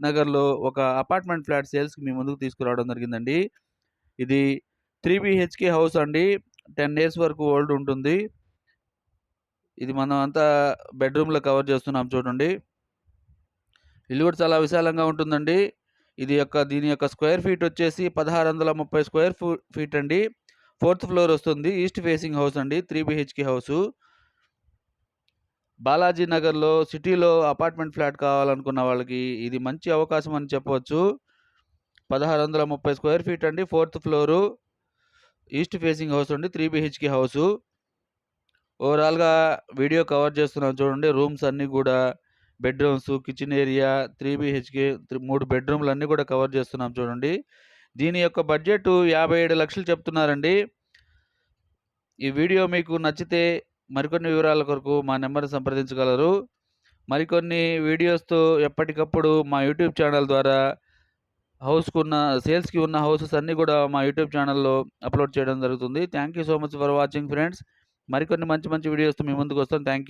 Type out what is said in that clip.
నగర్‌లో ఒక apartment flat సేల్స్‌కి మీ ముందుకు తీసుకురావడం జరిగిందండి. ఇది త్రీ బీహెచ్‌కే హౌస్ అండి. 10 ఇయర్స్ వరకు ఓల్డ్ ఉంటుంది. ఇది మనం అంతా బెడ్‌రూమ్‌లో కవర్ చేస్తున్నాం చూడండి. ఇల్లు కూడా చాలా విశాలంగా ఉంటుందండి. ఇది యొక్క దీని యొక్క స్క్వేర్ ఫీట్ వచ్చేసి 1630 స్క్వేర్ ఫు ఫీట్ అండి. ఫోర్త్ ఫ్లోర్ వస్తుంది. ఈస్ట్ ఫేసింగ్ హౌస్ అండి. Three BHK house. బాలాజీ నగర్‌లో సిటీలో అపార్ట్మెంట్ ఫ్లాట్ కావాలనుకున్న వాళ్ళకి ఇది మంచి అవకాశం అని చెప్పవచ్చు. 1630 స్క్వేర్ ఫీట్ అండి. Fourth floor. East facing house అండి. Three BHK house. ఓవరాల్‌గా వీడియో కవర్ చేస్తున్నాం చూడండి. రూమ్స్ అన్నీ కూడా bedrooms, kitchen area, three BHK three 3 బెడ్‌రూమ్‌లన్నీ కూడా కవర్ చేస్తున్నాం చూడండి. దీని యొక్క బడ్జెట్ యాభై ఏడు లక్షలు చెప్తున్నారండి. ఈ వీడియో మీకు నచ్చితే మరికొన్ని వివరాల కొరకు మా నెంబర్ సంప్రదించగలరు. మరికొన్ని వీడియోస్‌తో ఎప్పటికప్పుడు మా యూట్యూబ్ ఛానల్ ద్వారా హౌస్‌కున్న సేల్స్‌కి ఉన్న హౌసెస్ అన్నీ కూడా మా యూట్యూబ్ ఛానల్‌లో అప్‌లోడ్ చేయడం జరుగుతుంది. Thank you so much for watching friends. మరికొన్ని మంచి మంచి వీడియోస్‌తో మీ వస్తాం థ్యాంక్ యూ.